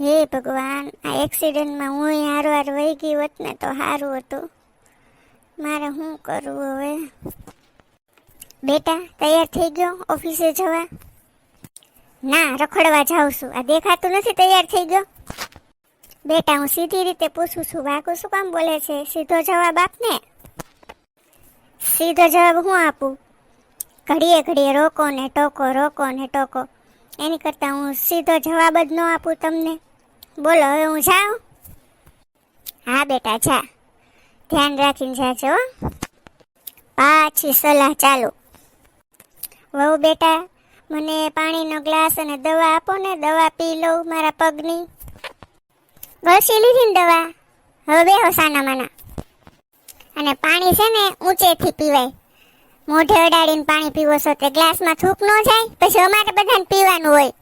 હે ભગવાન, આ એક્સિડન્ટમાં હું હારો હાર વહી ગઈ હોત ને તો સારું હતું. મારે શું કરવું હવે? બેટા, તૈયાર થઈ ગયો ઓફિસે જવા? ના, રખડવા જાઉં છું. આ દેખાતું નથી, તૈયાર થઈ ગયો. બેટા, હું સીધી રીતે પૂછું છું વાકુ શું કામ બોલે છે? સીધો જવાબ આપને? સીધો જવાબ હું આપું? ઘડીએ ઘડીએ રોકો ને ટોકો, રોકો ને ટોકો. એની કરતાં હું સીધો જવાબ જ ન આપું તમને. બોલો, હવે હું જાઉં? હા, બેટા, જા. ધ્યાન રાખીને જાજો પાછી સલાહ ચાલુ. વહુ, બેટા, મને પાણીનો ગ્લાસ અને દવા આપો ને, દવા પી લઉં મારા પગની. ગળસી લીધી ને દવા? હવે બેહો સાના માના અને પાણી છે ને, ઊંચેથી પીવાય. મોઢે અડાડીને પાણી પીવો છો તે ગ્લાસમાં થૂક ન જાય, પછી અમારે બધાને પીવાનું હોય.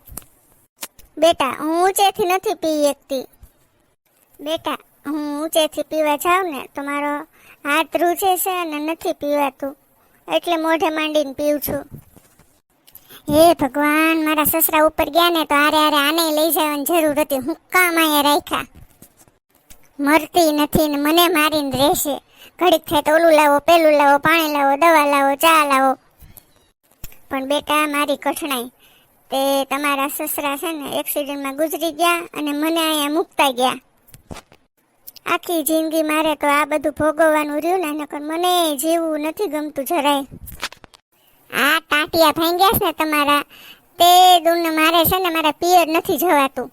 બેટા, હું ઊંચેથી નથી પી શકતી બેટા, હું ઊંચેથી પીવા જાઉં ને તો મારો હાથ રૂજે છે અને નથી પીવાતું, એટલે મોઢે માંડીને પીઉં છું. હે ભગવાન, મારા સસરા ઉપર ગયા ને તો આરે આરે આને લઈ જવાની જરૂર હતી, હું કામ અહીંયા રાખ્યા. મરતી નથી ને મને મારીને રહેશે. ઘડીક થાય તો ઓલું લાવો, પેલું લાવો, પાણી લાવો, દવા લાવો, ચા લાવો. પણ બેટા, મારી કઠણાઈ. તે તમારા સસરા છે ને એક્સિડન્ટમાં ગુજરી ગયા અને મને અહીંયા મૂકતા ગયા. આખી જિંદગી મારે તો આ બધું ભોગવવાનું રહ્યું ને, નકર મને જીવવું નથી ગમતું જરાય. આ ટાંટિયા ભાંગ્યા છે ને તમારા. તે દૂરને મારે છે ને, મારા પિયર નથી જવાતું.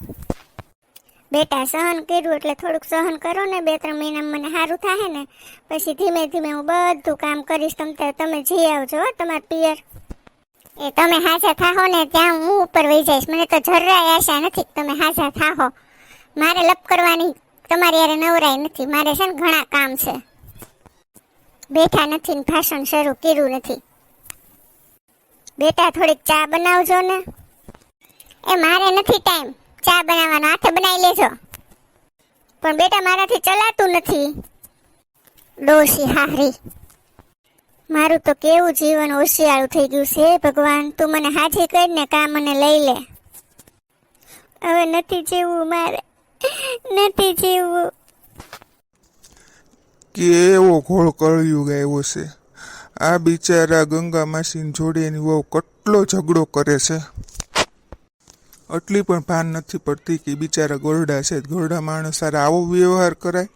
બેટા સહન કર્યું એટલે થોડુંક સહન કરો ને, બે ત્રણ મહિનામાં મને સારું થાય ને, પછી ધીમે ધીમે હું બધું કામ કરીશ તમ તારે, તમે જઈ આવજો તમારા પિયર. એ તમે હાજર થાહો ને ત્યાં હું ઉપર વહી જઈશ, મને તો જરાય આશા નથી તમે હાજર થાહો. મારે લપ કરવાની, તમારી યારે નવરાય નથી, મારે છે ને ઘણા કામ છે. બેઠા નથી ને ભાષણ શરૂ કર્યું નથી. બેટા થોડીક ચા બનાવજો ને. એ મારે નથી ટાઈમ. ચા બનાવવાનો, હાથે બનાવી લેજો. પણ બેટા, મારાથી ચલાતું નથી. ડોશી હારી. મારું તો કેવું જીવન હોશિયાળું થઈ ગયું છે, ભગવાન. તું મને હાજી કરીને કામ મને લઈ લે. હવે નથી જીવવું મારે. નથી જીવવું. કેવો ઘોળ કળિયું ગાયો છે. આ બિચારા ગંગા માસીન જોડે એની વહુ કેટલો ઝઘડો કરે છે. આટલી પણ ભાન નથી પડતી કે બિચારા ગોરડા છે. ગોરડા માણસ સારા આવો વ્યવહાર કરાય.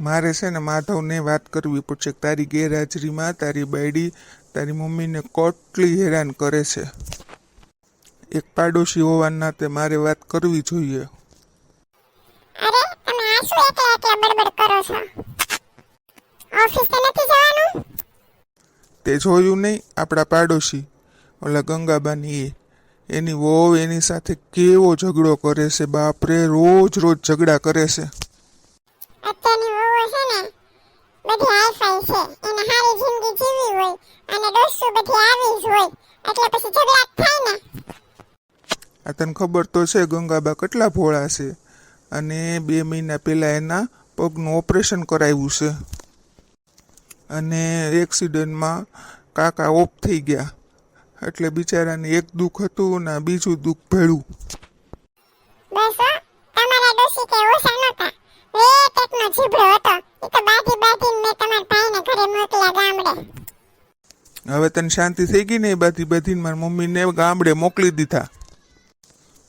મારે છે ને માધવને વાત કરવી પડશે. તારી ગેરહાજરીમાં તારી બેડી તારી મમ્મીને કોટલી હેરાન કરે છે. એક પાડોશી હોવાના તે મારે વાત કરવી જોઈએ. અરે તમે આ શું એકલા એકલા બડબડ કરો છો. ઓફિસે નથી જવાનું? તે જોયું નહીં આપણા પાડોશી. ઓલા ગંગાબાની એ. એની વહુ એની સાથે કેવો ઝઘડો કરે છે? બાપરે રોજ રોજ ઝઘડા કરે છે. અત્યારની વહુઓ છે ને બધી હાઈફાઈ છે. એને સારી જિંદગી જીવી હોય અને દોસ્તો બધી આવી જ હોય એટલે પછી ઝઘડા થાય ને. આ તને ખબર તો છે ગંગાબા કેટલા ભોળા છે અને બે મહિના પહેલાં એના પગનું ઓપરેશન કરાવ્યું છે. અને એક્સિડન્ટમાં કાકા ઓફ થઈ ગયા. એટલે બિચારાને એક દુઃખ હતું ને બીજું દુઃખ ભેળું. બસ હો, તમારા ડોશી કે ઓછા નહોતા. એક એકનો જીભડો હતો. એ તો બાજી બાજીને મેં તમારા ભાઈને ઘરે મોકલ્યા ગામડે. હવે તને શાંતિ થઈ ગઈ ને એ બધી બધી મારી મમ્મીને ગામડે મોકલી દીધા.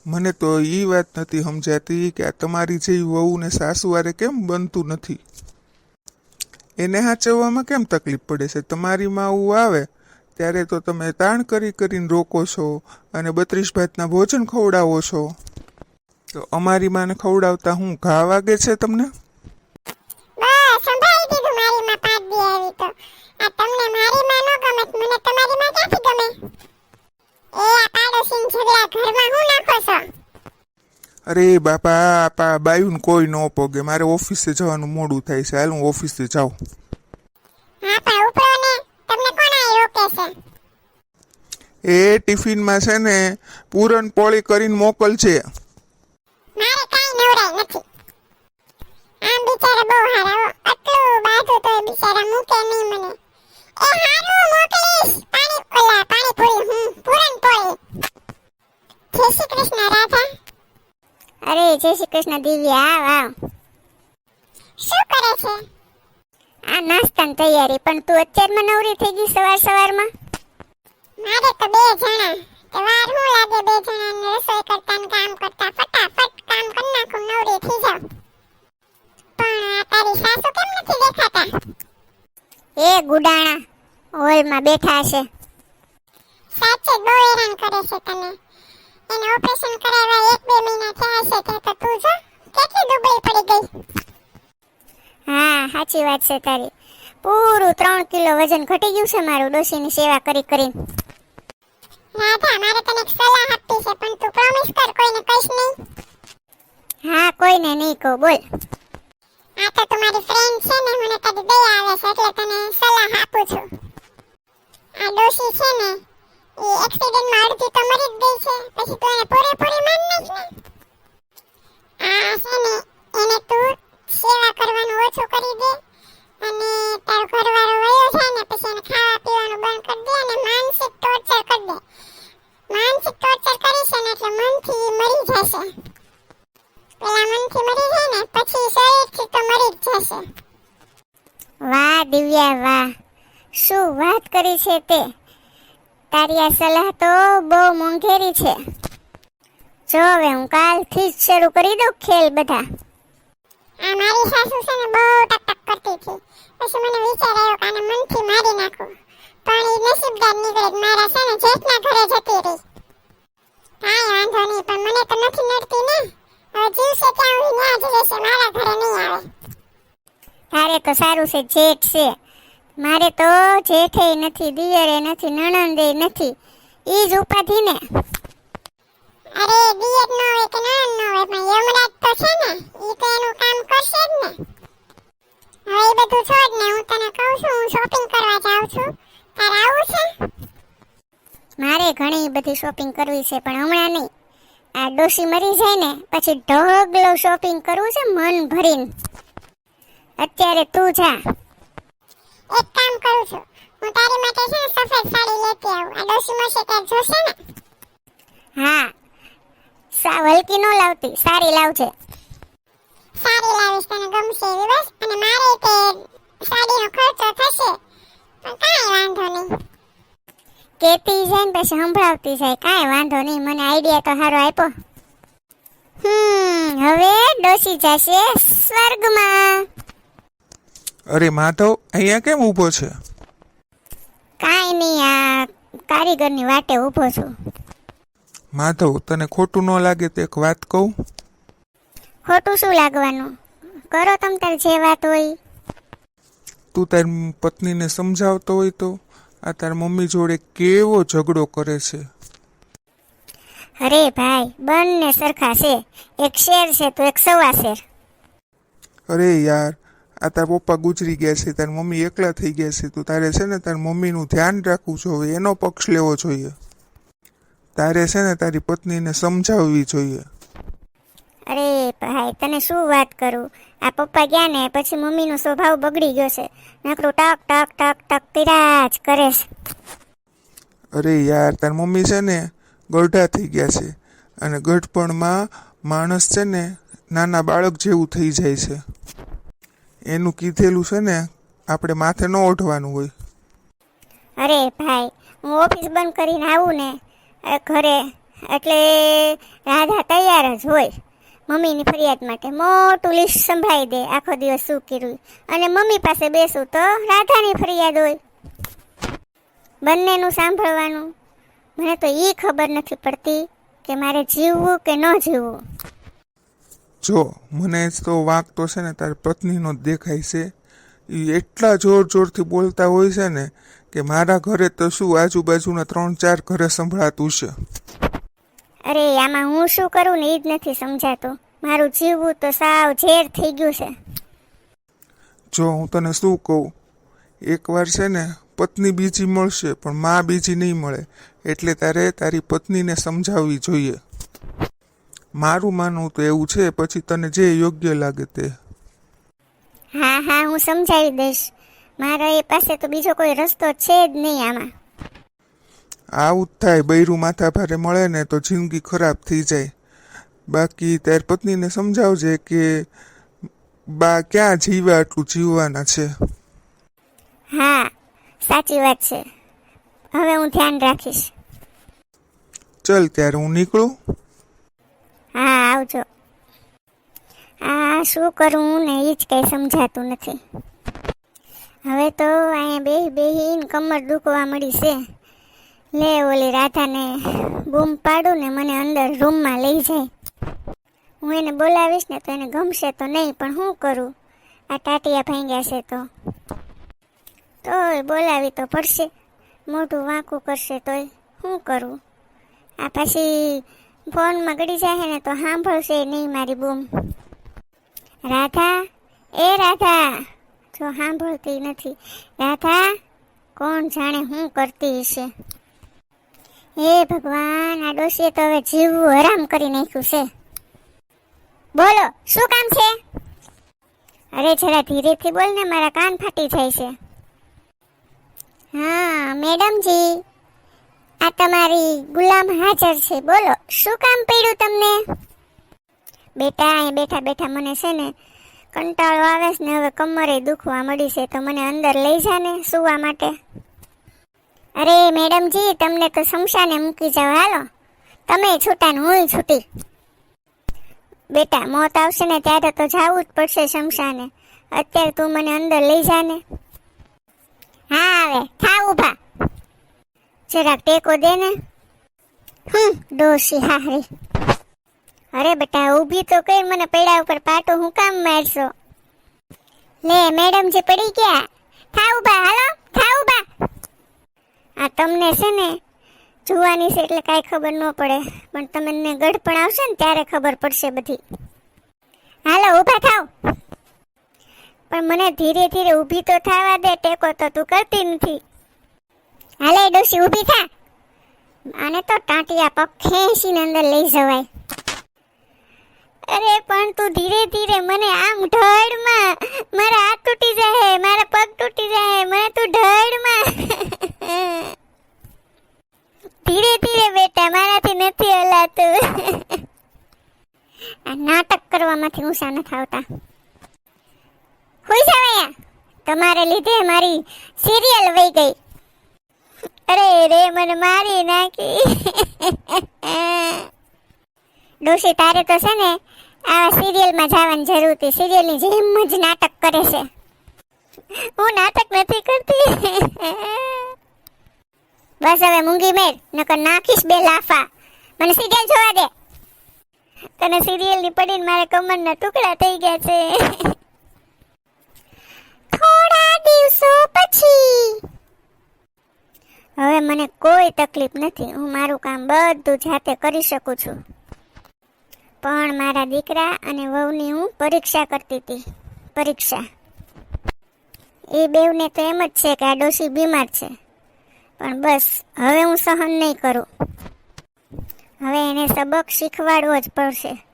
મને તો એ વાત નથી સમજાતી કે આ તમારી જેવી વહુને સાસુવારે કેમ બનતું નથી? એને સાચવવામાં કેમ તકલીફ પડે છે? તમારી માં આવું આવે? ત્યારે તો તમે તાણ કરી કરીને રોકો છો અને બત્રીસ ભાતના ભોજન ખવડાવો છો. તો અમારી માને ખવડાવતા હું ઘા વાગે છે તમને? બસ સંભળાઈ દીધું મારી માં પાંચ દી આવી તો. આ તમને મારી માં ન ગમે તો મને તમારી માં ક્યાંથી ગમે? એ આ પાડોશીન ઝઘડા ઘરમાં હું નાખો છો? અરે બાપા આપા બાયુને કોઈ ન પોગે. મારે ઓફિસે જવાનું મોડું થાય છે. હાલ હું ઓફિસે જાઉં. હા પણ ઉપરો આ છે એ ટિફિનમાં છે ને પૂરણપોળી કરીને મોકલજે મારે કાંઈ નવરાય નથી. આમ બિચારા બહુ હારા આટલું બાધું તો બિચારા મૂકે નહીં મને. એ હારું મોકલીશ. પાણી ઓલા પાણીપુરી હું પૂરણપોળી જય શ્રી કૃષ્ણ રાધા. અરે જય શ્રી કૃષ્ણ દિવ્યા આવ આવ શું કરે છે? આ નાસ્તાની તૈયારી પણ તું અત્યારમાં નવરી થઈ ગઈ સવાર સવારમાં? મારે તો બે જણા. તો વાર હું લાગે બે જણાને રસોઈ કરતા ને કામ કરતા ફટાફટ કામ કરી નાખું નવરી થઈ જાઉં. પણ આ તારી સાસુ કેમ નથી દેખાતા? એ ગુડાણા હોલમાં બેઠા છે સાચે બહુ હેરાન કરે છે તને. એને ઓપરેશન કરાવ્યા એક બે મહિના થયા છે ત્યાં તો તું જો કેટલી દુબળી પડી ગઈ. હા સાચી વાત છે તારી. પૂરું ત્રણ કિલો વજન ઘટી ગયું છે મારું ડોશીની સેવા કરી કરી રાધા મારે તને એક સલાહ આપવી છે પણ તું પ્રોમિસ કર કોઈને કહીશ નહીં. હા કોઈને નહીં કહું બોલ. આ તો તમારી ફ્રેન્ડ છે ને મને તારી દયા આવે છે એટલે તને સલાહ આપું છું. આ ડોશી છે ને એ એક્સિડન્ટમાં અડધી તો મરી જ ગઈ છે પછી તું એને પૂરેપૂરી માન નાખ ને. આ છે ને એને તું સેવા કરવાનું ઓછું કરી દે અને તારો ઘરવાળો વયો જાય ને પછી એને ખાવા પીવાનું બંધ કરી દે અને માનસિક ટોર્ચર કરી દે. માનસિક ટોર્ચર કરીશ ને એટલે મનથી મરી જશે. પેલા મનથી મરી જાય ને પછી શરીરથી તો મરી જ જશે. વાહ દિવ્યા વાહ. શું વાત કરી છે તે? તારી આ સલાહ તો બહુ મોંઘેરી છે. જો હવે હું કાલથી જ શરૂ કરી દઉં ખેલ બધા. આ મારી સાસુ છે ને બહુ ટક ટક કરતી હતી. પછી મને વિચાર આવ્યો કે આને મનથી મારી નાખું. પણ એ નસીબદાર નીકળે મારા છે ને જેઠના ઘરે જતી રહી. કાંઈ વાંધો નહીં, પણ મને તો નથી નડતી ને. હવે જીવશે ત્યાં હું ન્યા જ રહેશે. મારા ઘરે નહીં આવે. તારે તો સારું છે, જેઠ છે. મારે તો જેઠે નથી, દિયરે નથી, નણંદે નથી. એ જ ઉપાધિ ને. અરે બીએડ નો હોય કે નણંદ નો હોય પણ યમરાજ તો છે ને ઈ તો એનું કામ કરશે જ ને. હવે એ બધું છોડ ને હું તને કહું છું હું શોપિંગ કરવા જાઉં છું. તારે આવું છે? મારે ઘણી બધી શોપિંગ કરવી છે પણ હમણાં નહીં. આ ડોસી મરી જાય ને પછી ઢગલો શોપિંગ કરવું છે મન ભરીને. અત્યારે તું જા. એક કામ કરું છું. હું તારી માટે છે ને સફેદ સાડી લેતી આવું. આ ડોસી મળશે ત્યારે જોશે ને? હા. સા વલકી નો લાવતી સારી લાવજે. સારી લાવીશ તને ગમશે એવી બસ અને મારે તે સાડીનો ખર્ચો થશે. પણ કાંઈ વાંધો નહીં. કેતી જાય ને પછી સંભળાવતી જાય કાંઈ વાંધો નહીં મને આઈડિયા તો સારો આપ્યો. હમ હવે ડોસી જશે સ્વર્ગમાં. અરે માધવ અહીંયા કેમ ઊભો છે? કાંઈ નહીં આ કારીગરની વાટે ઊભો છું. માધવ તને ખોટું ન લાગે તો એક વાત કહું? ખોટું શું લાગવાનું? કરો તમ તાર જે વાત હોય. તું તારી પત્નીને સમજાવતો હોય તો આ તાર મમ્મી જોડે કેવો ઝઘડો કરે છે? અરે ભાઈ બંને સરખા છે. એક શેર છે તો એક સવા શેર. અરે યાર આ તાર પપ્પા ગુજરી ગયા છે તાર મમ્મી એકલા થઈ ગયા છે તો તારે છે ને તાર મમ્મીનું ધ્યાન રાખવું જોઈએ એનો પક્ષ લેવો જોઈએ. તારે છે ને તારી પત્નીને સમજાવવી જોઈએ. અરે ભાઈ તને શું વાત કરું? આ પપ્પા ગયા ને પછી મમ્મીનો સ્વભાવ બગડી ગયો છે. નકરું ટક ટક ટક ટક જ કરે છે. અરે યાર તાર મમ્મી છે ને ગઢા થઈ ગયા છે. અને ગઢપણમાં માણસ છે ને નાના બાળક જેવું થઈ જાય છે. એનું કીધેલું છે ને આપણે માથે ન ઓઢવાનું હોય. અરે ભાઈ હું ઓફિસ બંધ કરીને આવું ને ઘરે. એટલે રાધા તૈયાર જ હોય. મમ્મીની ફરિયાદ માટે મોટું લિસ્ટ સંભળાઈ દે આખો દિવસ શું કર્યું. અને મમ્મી પાસે બેસું તો રાધાની ફરિયાદ હોય. બંનેનું સાંભળવાનું. મને તો એ ખબર નથી પડતી કે મારે જીવવું કે ન જીવવું. જો, મને તો વાંક તો છે ને તારી પત્નીનો દેખાય છે. એ એટલા જોર જોરથી બોલતા હોય છે ને કે મારા ઘરે તો શું આજુબાજુના ત્રણ ચાર ઘરે સંભળાતું છે? અરે આમાં હું શું કરું ને એ જ નથી સમજાતું. મારું જીવવું તો સાવ ઝેર થઈ ગયું છે. જો હું તને શું કહું એકવાર છે ને પત્ની બીજી મળશે પણ માં બીજી નહીં મળે એટલે તારે તારી પત્નીને સમજાવવી જોઈએ. મારું માનવું તો એવું છે પછી તને જે યોગ્ય લાગે તે. હા હા હું સમજાવી દઈશ. મારા એ પાસે તો બીજો કોઈ રસ્તો છે જ નહીં આમાં. આવું જ થાય બૈરું માથા ભારે મળે ને તો જિંદગી ખરાબ થઈ જાય. બાકી તાર પત્નીને સમજાવજે કે બા ક્યાં જીવ્યા આટલું જીવવાના છે. હા સાચી વાત છે. હવે હું ધ્યાન રાખીશ. ચલ ત્યારે હું નીકળું. હા આવજો. આ શું કરું ને એ જ કંઈ સમજાતું નથી. હવે તો અહીંયા બે બેહીને કમર દુખવા મળી છે. લે ઓલી રાધાને બૂમ પાડું ને મને અંદર રૂમમાં લઈ જાય. હું એને બોલાવીશ ને તો એને ગમશે તો નહીં, પણ હું કરું? આ ટાટિયા ભાંગ્યા છે તો. તોય બોલાવી તો પડશે. મોઢું વાંકું કરશે તોય. શું કરું? આ પછી ફોનમાં ગળી જાય ને તો સાંભળશે નહીં મારી બૂમ. રાધા, એ રાધા! જો સાંભળતી નથી. રાધા, કોણ જાણે હું કરતી હશે? હે ભગવાન, આ ડોશીએ તો હવે જીવવું હરામ કરી નાખ્યું છે. બોલો, શું કામ છે? અરે જરા ધીરેથી બોલ ને, મારા કાન ફાટી જાય છે. હા, મેડમજી, આ તમારી ગુલામ હાજર છે. બોલો, શું કામ પડ્યું તમને? બેટા, અહીં બેઠા બેઠા મને છે ને કંટાળો આવે છે ને હવે કમરે દુખવા મળી છે, તો મને અંદર લઈ જા ને સુવા માટે. અરે મેડમજી, તમને તો શમશાને મૂકી જાવ, હાલો. તમે છૂટા ને હું છૂટી. બેટા, મોત આવશે ને ત્યારે તો જાવું જ પડશે શમશાને. અત્યારે તું મને અંદર લઈ જા ને. હા, આવે. થા, ઊભા. જરાક ટેકો દે ને. હમ, ડોશી હારી અરે બેટા, ઊભી તો કઈ મને પૈડા ઉપર પાટો હું કામ મારશો? લે, મેડમ જે પડી ગયા. થા ઊભા, હાલો, થા ઊભા. આ તમને છે ને, જોવાની છે એટલે કાંઈ ખબર ન પડે. પણ તમને ગઢપણ આવશે ને ત્યારે ખબર પડશે બધી. હાલો, ઊભા થાવ. પણ મને ધીરે ધીરે ઊભી તો થવા દે, ટેકો તો તું કરતી નથી. હાલે ડોસી ઊભી થા. આને તો ટાંટિયા પગ ખેંચીને અંદર લઈ જવાય. અરે, પણ તું ધીરે ધીરે મને આમ ઢળમાં, મારા હાથ તૂટી જાય મારા પગ તૂટી જાય મને તું ઢળમાં. ધીરે ધીરે બેટા, મારાથી નથી હલાતું. આ નાટક કરવામાંથી ઊંચા નથી આવતા. હોઈ જાવ તમારે લીધે મારી સિરિયલ વહી ગઈ. અરે, રે, મને મારી નાખી. ડોશી, તારે તો છે ને આ સિરિયલમાં જવાની જરૂર હતી. સિરિયલની જેમ જ નાટક કરે છે. હું નાટક નથી કરતી. બસ હવે મૂંગી મેર નકર નાખીશ બે લાફા. મને સિરિયલ જોવા દે. તને સિરિયલની પડીને મારા કમરના ટુકડા થઈ ગયા છે. થોડા દિવસો પછી. હવે મને કોઈ તકલીફ નથી. હું મારું કામ બધું જાતે કરી શકું છું. પણ મારા દીકરા અને વહુની હું પરીક્ષા કરતી હતી. પરીક્ષા. એ બેવને તો એમ જ છે કે આ ડોશી બીમાર છે. પણ બસ, હવે હું સહન નહીં કરું. હવે એને સબક શીખવાડવો જ પડશે.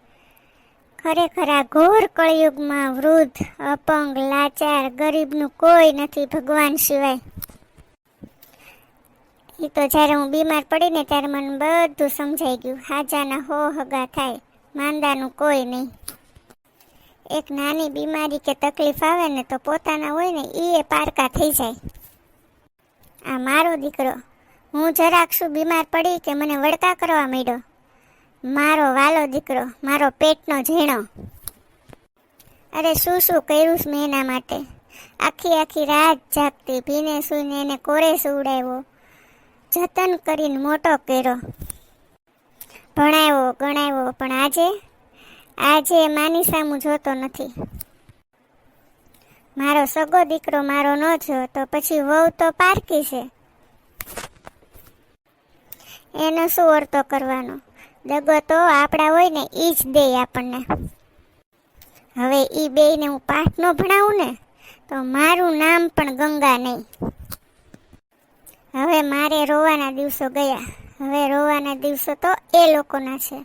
ખરેખર આ ઘોર કળિયુગમાં વૃદ્ધ, અપંગ, લાચાર, ગરીબનું કોઈ નથી ભગવાન સિવાય. એ તો જ્યારે હું બીમાર પડીને ત્યારે મને બધું સમજાઈ ગયું. હાજાના હો હગા થાય. માંદાનું કોઈ નહીં. એક નાની બીમારી કે તકલીફ આવે ને તો પોતાના હોય ને એ પારકા થઈ જાય. આ મારો દીકરો, હું જરાક શું બીમાર પડી કે મને વડકા કરવા માંડ્યો? મારો વાલો દીકરો, મારો પેટનો ઝીણો. અરે શું શું કર્યું છે મેં એના માટે? આખી આખી રાત જાગતી, ભીને સૂઈને એને કોરે સુવડાવ્યો. જતન કરીને મોટો કર્યો. ભણાવ્યો, ગણાવ્યો, પણ આજે આજે માની સામું જોતો નથી. મારો સગો દીકરો મારો ન જો તો પછી વહુ તો પારકી છે. એનો શું અર્થો કરવાનો? દગો તો આપણા હોય ને એ જ દે આપણને. હવે એ બેયને હું પાઠ ન ભણાવું ને, તો મારું નામ પણ ગંગા નહીં. હવે મારે રોવાના દિવસો ગયા. હવે રોવાના દિવસો તો એ લોકોના છે.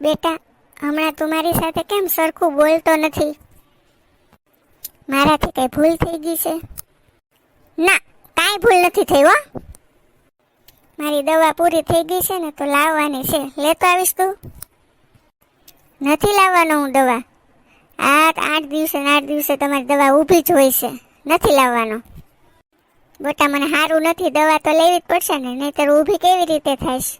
બેટા, હમણાં તું મારી સાથે કેમ સરખું બોલતો નથી? મારાથી કઈ ભૂલ થઈ ગઈ છે? ના, કાંઈ ભૂલ નથી થઈ હો. મારી દવા પૂરી થઈ ગઈ છે ને તો લાવવાની છે. લેતો આવીશ તું? નથી લાવવાનો હું દવા. આઠ આઠ દિવસે આઠ દિવસે તમારી દવા ઊભી જ હોય છે. નથી લાવવાનો. બોટા મને સારું નથી, દવા તો લેવી જ પડશે ને, નહીંતર ઊભી કેવી રીતે થઈશ?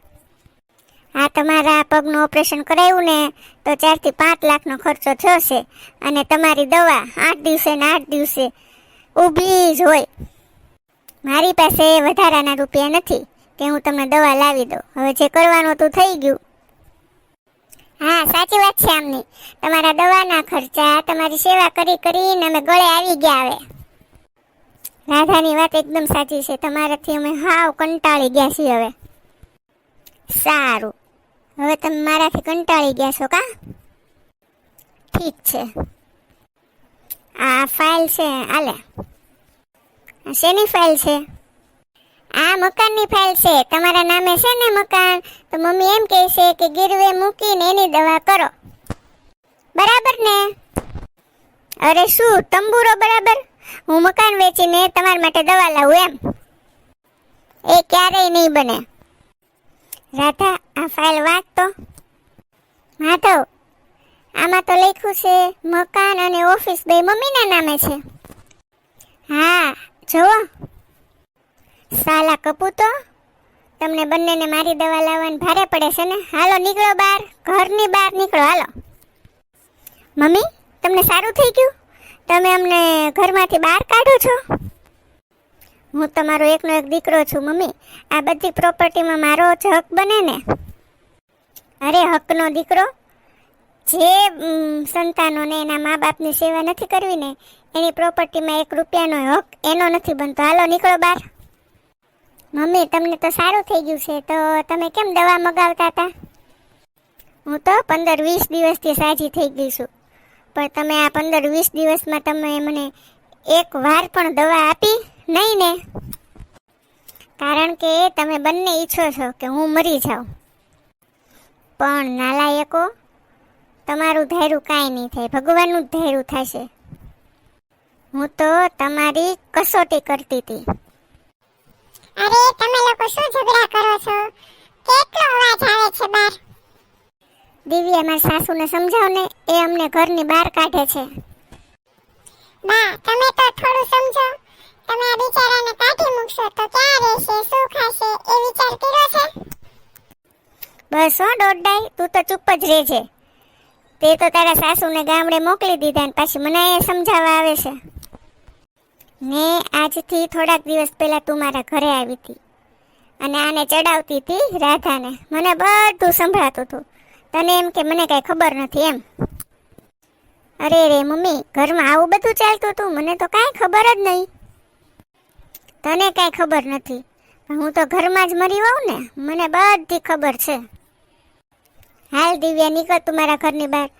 આ તમારા પગનું ઓપરેશન કરાવ્યું ને, તો ચારથી પાંચ લાખનો ખર્ચો છે અને તમારી દવા આઠ દિવસે ને આઠ દિવસે ઊભી જ હોય. મારી પાસે વધારાના રૂપિયા નથી કે હું તમને દવા લાવી દઉં. હવે જે કરવાનું હતું થઈ ગયું. હા, સાચી વાત છે આમની. તમારા દવાના ખર્ચા, તમારી સેવા કરી કરીને અમે ગળે આવી ગયા હવે. રાધાની વાત એકદમ સાચી છે. તમારાથી અમે હાવ કંટાળી ગયા છીએ હવે. સારું. હવે તમે મારાથી કંટાળી ગયા છો કા? ઠીક છે. આ ફાઇલ છે. આલે. શેની ફાઇલ છે? આ મકાનની ફાઇલ છે. તમારા નામે છે ને મકાન? તો મમ્મી એમ કહે છે કે ગીરવે મૂકીને એની દવા કરો. બરાબર ને? અરે શું? તંબુરો બરાબર? હું મકાન વેચીને તમારા માટે દવા લાવું એમ. એ ક્યારેય નહીં બને. રાધા, આ ફાઇલ વાંચ તો. માધવ, આમાં તો લખ્યું છે, મકાન અને ઓફિસ બે મમ્મીના નામે છે. હા, જુઓ. સાલા કપૂતો, તમને બંનેને મારી દવા લાવવાની ભારે પડે છે ને? હાલો, નીકળો બહાર. ઘરની બહાર નીકળો. હાલો. મમ્મી, તમને સારું થઈ ગયું? તમે અમને ઘરમાંથી બહાર કાઢો છો? હું તમારો એકનો એક દીકરો છું, મમ્મી. આ બધી પ્રોપર્ટીમાં મારો જ હક બને ને. અરે, હકનો દીકરો? જે સંતાનોને એના મા બાપની સેવા નથી કરવી ને, એની પ્રોપર્ટીમાં એક રૂપિયાનો હક એનો નથી બનતો. હાલો, નીકળો બહાર. મમ્મી, તમને તો સારું થઈ ગયું છે, તો તમે કેમ દવા મગાવતા હતા? હું તો પંદર વીસ દિવસથી સાજી થઈ ગઈ છું. પણ તમે આ પંદર વીસ દિવસમાં તમે મને એક વાર પણ દવા આપી નહીં ને? કારણ કે તમે બંને ઈચ્છો છો કે હું મરી જાઉં. પણ નાલાયકો, તમારું ધૈર્યું કાંઈ નહીં થાય. ભગવાનનું જ ધૈર્યું થશે. હું તો તમારી કસોટી કરતી હતી. અરે, તમે લોકો શું ઝઘડા કરો છો? કેટલો અવાજ આવે છે બહાર દિવ્યા મારા સાસુને સમજાવ ને એ અમને ઘરની બહાર કાઢે છે. બા તમે તો થોડું સમજો. તમે આ બિચારાને કાઢી મૂકશો તો ક્યાં રહેશે શું ખાશે એ વિચાર કર્યો છે? બસ હો દોડાઈ તું તો ચૂપ જ રહેજે. તે તો તારા સાસુને ગામડે મોકલી દીધા ને પાછી મને એ સમજાવવા આવે છે. ને આજથી થોડાક દિવસ પહેલા તું મારા ઘરે આવી હતી. અને આને ચડાવતી હતી રાધાને. મને બધું સંભળાતું હતું. તને એમ કે મને કાંઈ ખબર નથી એમ. અરે રે મમ્મી, ઘરમાં આવું બધું ચાલતું હતું? મને તો કાંઈ ખબર જ નહીં. તને કાંઈ ખબર નથી. પણ હું તો ઘરમાં જ મરી હોઉં ને. મને બધી ખબર છે. હાલ દિવ્યા, નીકળ તું મારા ઘરની બહાર.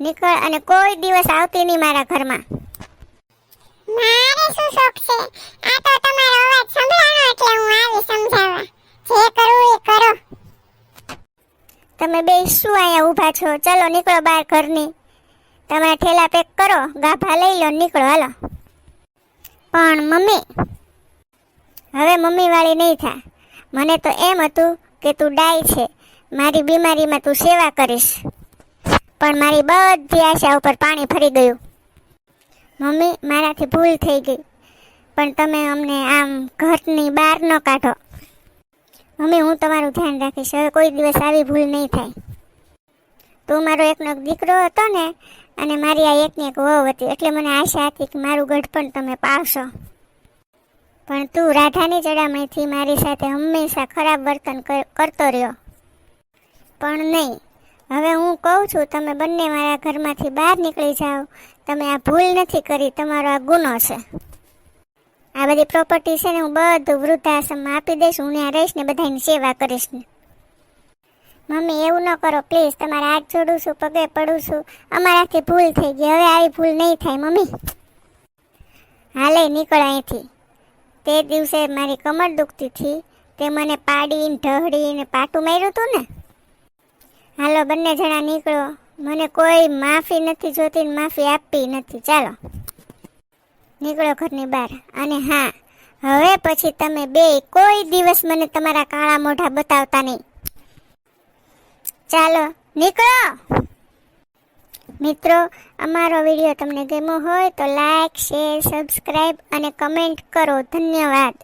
નીકળ અને કોઈ દિવસ આવતી નહીં મારા ઘરમાં. મારે શું શોખ છે? આ તો તમારો અવાજ સંભળાનો એટલે હું આવી સમજાવવા. જે કરવું એ કરો. તમે બે શું અહીંયા ઊભા છો. ચલો નીકળો બહાર ઘરની. તમારા ઠેલા પેક કરો, ગાભા લઈ લો, નીકળો, હાલો. પણ મમ્મી, હવે મમ્મીવાળી નહીં થા. મને તો એમ હતું કે તું ડાય છે. મારી બીમારીમાં તું સેવા કરીશ. પણ મારી બધી આશા ઉપર પાણી ફરી ગયું. મમ્મી, મારાથી ભૂલ થઈ ગઈ. પણ તમે અમને આમ ઘરની બહાર ન કાઢો. મમ્મી હું તમારું ધ્યાન રાખીશ. હવે કોઈ દિવસ આવી ભૂલ નહીં થાય. તું મારો એકનો એક દીકરો હતો ને, અને મારી આ એકની એક વહુ હતી. એટલે મને આશા હતી કે મારું ગઢપણ તમે પાવશો પણ તું રાધાની ચડામણીથી મારી સાથે હંમેશા ખરાબ વર્તન કર- કરતો રહ્યો. પણ નહીં. હવે હું કહું છું, તમે બંને મારા ઘરમાંથી બહાર નીકળી જાઓ. તમે આ ભૂલ નથી કરી, તમારો આ ગુનો છે. આ બધી પ્રોપર્ટી છે ને હું બધું વૃદ્ધાશ્રમમાં આપી દઈશ, હું ત્યાં રહીશ ને બધાની સેવા કરીશ ને. મમ્મી, એવું ન કરો પ્લીઝ તમારા હાથ જોડું છું, પગે પડું છું. અમારાથી ભૂલ થઈ ગઈ, હવે આવી ભૂલ નહીં થાય, મમ્મી. હાલે, નીકળ અહીંથી. તે દિવસે મારી કમર દુખતી હતી, તે મને પાડીને, ઢહડીને પાટું માર્યું હતું ને. હાલો, બંને જણા નીકળો. મને કોઈ માફી નથી જોતી માફી આપી નથી. ચાલો. નીકળો ઘરની બહાર. અને હા, હવે પછી તમે બે કોઈ દિવસ મને તમારા કાળા મોઢા બતાવતા નહીં. ચાલો, નીકળો! મિત્રો, અમારો વીડિયો તમને ગમ્યો હોય તો લાઈક, શેર સબસ્ક્રાઈબ અને કમેન્ટ કરો. ધન્યવાદ.